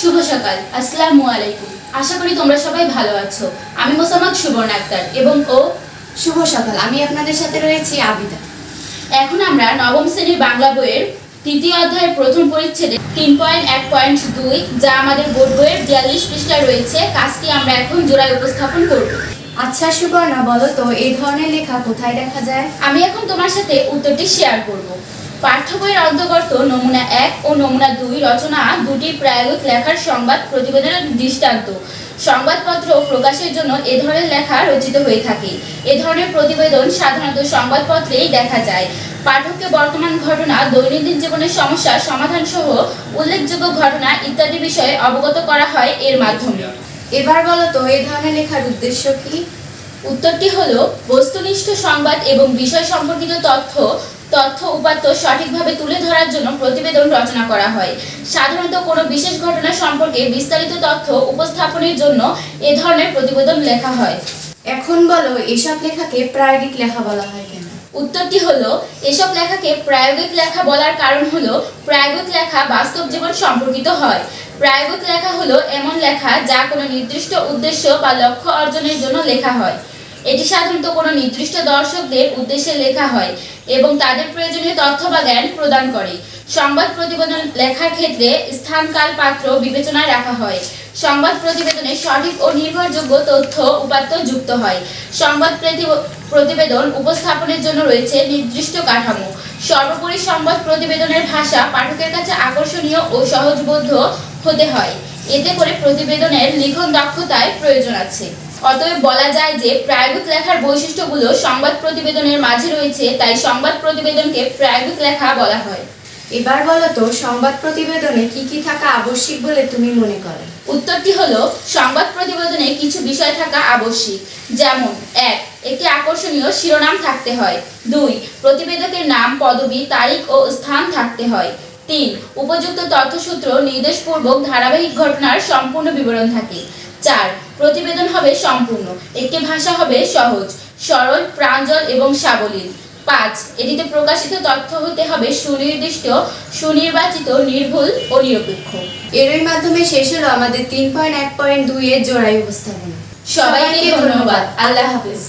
শুভ সকাল আসসালামু আলাইকুম। আশা করি তোমরা সবাই ভালো আছো। আমি মোসাম্মদ সুবর্ণ আক্তার এবং ও শুভ সকাল আমি আপনাদের সাথে রয়েছি আবিদা। এখন আমরা নবম শ্রেণির বাংলা বইয়ের তৃতীয় অধ্যায়ের প্রথম পরিচ্ছেদে তিন পয়েন্ট এক পয়েন্ট দুই যা আমাদের বোর্ড বইয়ের বিয়াল্লিশ পৃষ্ঠা রয়েছে। কাজটি আমরা এখন জোড়ায় উপস্থাপন করব। আচ্ছা সুবর্ণা বলো তো এই ধরনের লেখা কোথায় দেখা যায়? আমি এখন তোমার সাথে উত্তরটি শেয়ার করব। পাঠ্য বইয়ের অন্তর্গত নমুনা এক ও নমুনা দুই রচনা দুটি প্রায়োগিক লেখার সংবাদ প্রতিবেদনের দৃষ্টান্ত। সংবাদপত্র প্রকাশের জন্য এ ধরনের লেখা রচিত হয়ে থাকে। এ ধরনের প্রতিবেদন সাধারণত সংবাদপত্রেই দেখা যায়। পাঠককে বর্তমান ঘটনা দৈনন্দিন জীবনের সমস্যা সমাধান সহ উল্লেখযোগ্য ঘটনা ইত্যাদি বিষয়ে অবগত করা হয় এর মাধ্যমে। এবার বলতো এ ধরনের লেখার উদ্দেশ্য কি? উত্তরটি হলো বস্তুনিষ্ঠ সংবাদ এবং বিষয় সম্পর্কিত তথ্য তথ্য উপাত্ত সঠিকভাবে তুলে ধরার জন্য প্রতিবেদন রচনা করা হয়। সাধারণত কোনো বিশেষ ঘটনা সম্পর্কে বিস্তারিত তথ্য উপস্থাপনের জন্য এ ধরনের প্রতিবেদন লেখা হয়। এখন বলো এসব লেখাকে প্রায়োগিক লেখা বলা হয় কেন? উত্তরটি হলো এসব লেখাকে প্রায়োগিক লেখা বলার কারণ হলো প্রায়োগিক লেখা বাস্তব জীবন সম্পর্কিত হয়। প্রায়োগিক লেখা হলো এমন লেখা যা কোনো নির্দিষ্ট উদ্দেশ্য বা লক্ষ্য অর্জনের জন্য লেখা হয়। এটি সাধারণত কোনো নির্দিষ্ট দর্শকদের উদ্দেশ্যে লেখা হয় এবং তাদের প্রয়োজনীয় তথ্য বা জ্ঞান প্রদান করে। সংবাদ প্রতিবেদন লেখার ক্ষেত্রে স্থান কাল পাত্র বিবেচনায় রাখা হয়। সংবাদ প্রতিবেদনে সঠিক ও নির্ভরযোগ্য তথ্য উপাত্ত যুক্ত হয়। সংবাদ প্রতি- প্রতিবেদন উপস্থাপনের জন্য রয়েছে নির্দিষ্ট কাঠামো। সর্বোপরি সংবাদ প্রতিবেদনের ভাষা পাঠকের কাছে আকর্ষণীয় ও সহজবোধ্য হতে হয়। এতে করে প্রতিবেদনের লিখন দক্ষতায় প্রয়োজন আছে। অতএব বলা যায় যে প্রায়োগিক লেখার বৈশিষ্ট্যগুলো সংবাদ প্রতিবেদনের মাঝে রয়েছে তাই সংবাদ প্রতিবেদনকে প্রায়োগিক লেখা বলা হয়। এবার বলো তো সংবাদ প্রতিবেদনে কি কি থাকা আবশ্যিক বলে তুমি মনে করো? উত্তরটি হলো সংবাদ প্রতিবেদনে কিছু বিষয় থাকা আবশ্যিক। যেমন এক একটি আকর্ষণীয় শিরোনাম থাকতে হয়। দুই প্রতিবেদকের নাম পদবি তারিখ ও স্থান থাকতে হয়। তিন উপযুক্ত তথ্যসূত্র নির্দেশপূর্বক ধারাবাহিক ঘটনার সম্পূর্ণ বিবরণ থাকে। চার। প্রতিবেদন হবে সম্পূর্ণ। একটি ভাষা হবে সহজ সরল প্রাঞ্জল এবং সাবলীল। পাঁচ এটিতে প্রকাশিত তথ্য হতে হবে সুনির্দিষ্ট সুনির্বাচিত নির্ভুল ও নিরপেক্ষ। এরই মাধ্যমে শেষ হলো আমাদের তিন পয়েন্ট এক পয়েন্ট দুই এর জোড়াই উপস্থাপনা। সবাইকে ধন্যবাদ। আল্লাহ হাফিজ।